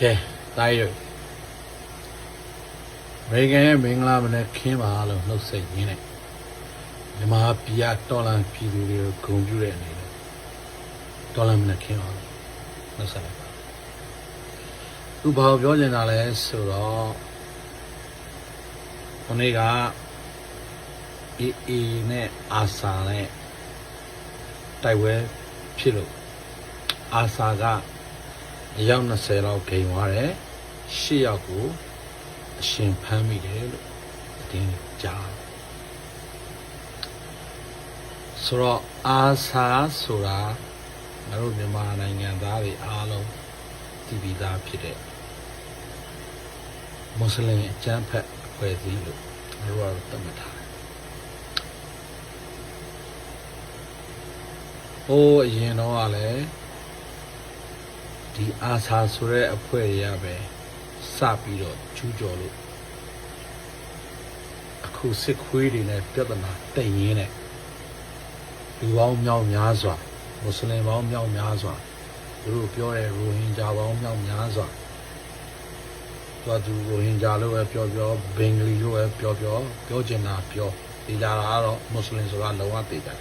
ကဲတိုင်းရအမေရိကန်ရဲ့မင်္ဂလာမနေ့ခင်းပါလို့နှုတ်ဆက်ရင်းနဲ့မြန်မာပြည်ကတော်လန်ပြည်သူတွေကိုဂုဏ်ပြုတဲ့အနေနဲ့တော်လန်မနေ့ခင်းပါလို့နှုတ်ဆက်လိုက်ပါသူဘာကိုပြောနေတာလဲဆိုတော့ခொနေ့ကအေးအေးနဲ့အာဆာနဲ့တိုက်ပွဲဖြစ်လို့အာဆာက အယောက်20လောက်ဂိမ်းသွားတယ်10ယောက်ကိုအရှင်ဖမ်းမိတယ်လို့အတင်းကြားတယ်ဆိုတော့အာဆာဆိုတာငါတို့မြန်မာနိုင်ငံသားတွေအားလုံးတည်ပြီးသားဖြစ်တဲ့မွတ်စလင်အကျမ်းဖက်အဖွဲ့အစည်းလို့ငါတို့ကတော့သတ်မှတ်ထားတယ်ဟိုးအရင်တော့ကလည်း ဒီအာဆာဆိုတဲ့အဖွဲ့တွေကပဲစပြီးတော့ကျူးကျော်လို့အခုစစ်ခွေးတွေနဲ့ပြဿနာတိတ်ရင်းနဲ့လူပေါင်းမြောက်များစွာမွတ်စလင်ပေါင်းမြောက်များစွာသူတို့ပြောတဲ့ရိုဟင်ဂျာပေါင်းမြောက်များစွာသူကသူရိုဟင်ဂျာလို့ပဲပြောပြောဘင်္ဂလီလို့ပဲပြောပြောပြောချင်တာပြောဒီကြတာကတော့မွတ်စလင်ဆိုတာလုံးဝသိကြတယ်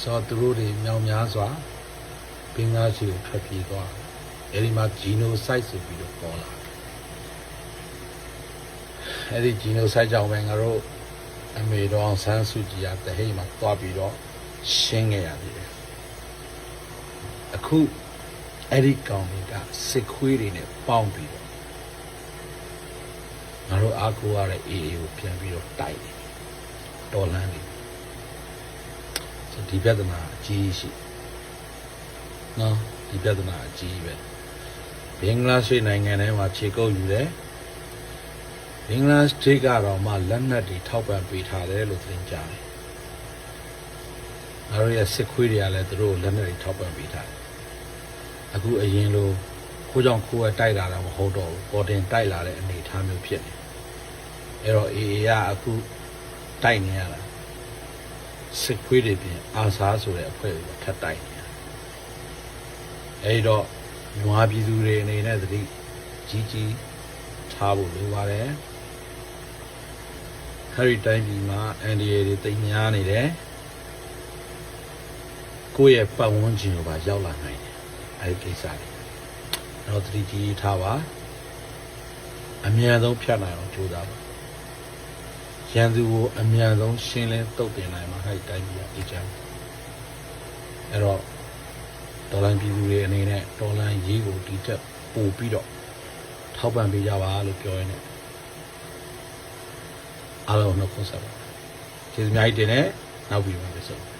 ဆိုတော့သူတို့တွေမြောက်များစွာ ဘင်္ဂလားစီကိုထွက်ပြေးသွားတယ်အဲဒီမှာဂျီနိုဆိုက်ဆိုပြီးတော့ပေါ်လာတယ်အဲဒီဂျီနိုဆိုက်ကြောင့်ပဲငါတို့အမေတော်အောင်ဆန်းစုကြည်ကတဟိတ်မှာသွားပြီးတော့ရှင်းခဲ့ရသေးတယ်အခုအဲ့ဒီကောင်တွေကစစ်ခွေးတွေနဲ့ပေါင်းပြီးတော့ငါတို့အားကိုးရတဲ့အေအေကိုပြန်ပြီးတော့တိုက်တယ်တော်လန်းနေဆိုဒီပြဿနာအကြီးရှိ နော်ဒီပြဿနာအကြီးပဲဘင်္ဂလားဒေ့ရှ်နိုင်ငံထဲမှာခြေကုပ်ယူတယ်ဘင်္ဂလားဒေ့ရှ်ကတော့မှလက်နက်တွေထောက်ပံ့ပေးထားတယ်လို့သိကြတယ်ငါတို့ရဲ့စစ်ခွေးတွေကလည်းသူတို့လက်နက်တွေထောက်ပံ့ပေးထားတယ်အခုအရင်လိုခိုးကြောင်ခိုးရတိုက်လာတာမဟုတ်တော့ဘူးပေါ်တင်တိုက်လာတဲ့အနေအထားမျိုးဖြစ်နေအဲ့တော့အေအေကအခုတိုက်နေရတာစစ်ခွေးတွေပြင်အာဆာဆိုတဲ့အဖွဲ့ကိုထပ်တိုက်နေ ရအဲ့တော့နွားပြည်သူတွေအနေနဲ့သတိကြီးကြီးထားဖို့လိုပါတယ်ခရီးတိုင်းပြည်မှာအန်ဒီအေတွေတိတ်များနေတယ်ကိုယ့်ရဲ့ပတ်ဝန်းကျင်ကိုပါရောက်လာနိုင်တယ်အဲဒီကိစ္စတွေအဲ့တော့သတိကြီးထားပါအမြန်ဆုံးဖြတ်နိုင်အောင်ကြိုးစားပါရန်သူကိုအမြန်ဆုံးရှင်းလင်းတုတ်တင်နိုင်မှာဟဲ့တိုင်းပြည်ကအေးချမ်းအဲ့တော့ ဒေါ်လာပြည်သူတွေအနေနဲ့ဒေါ်လာရေးကိုဒီတက်ပို့ပြီးတော့ထောက်ပံ့ပေးကြပါလို့ပြောရင်းနဲ့အားလုံးနှုတ်ခွန်းဆက်ပါကျေးဇူးအများကြီးတင်တယ်နောက်ပြီးမှပြန်ဆုံ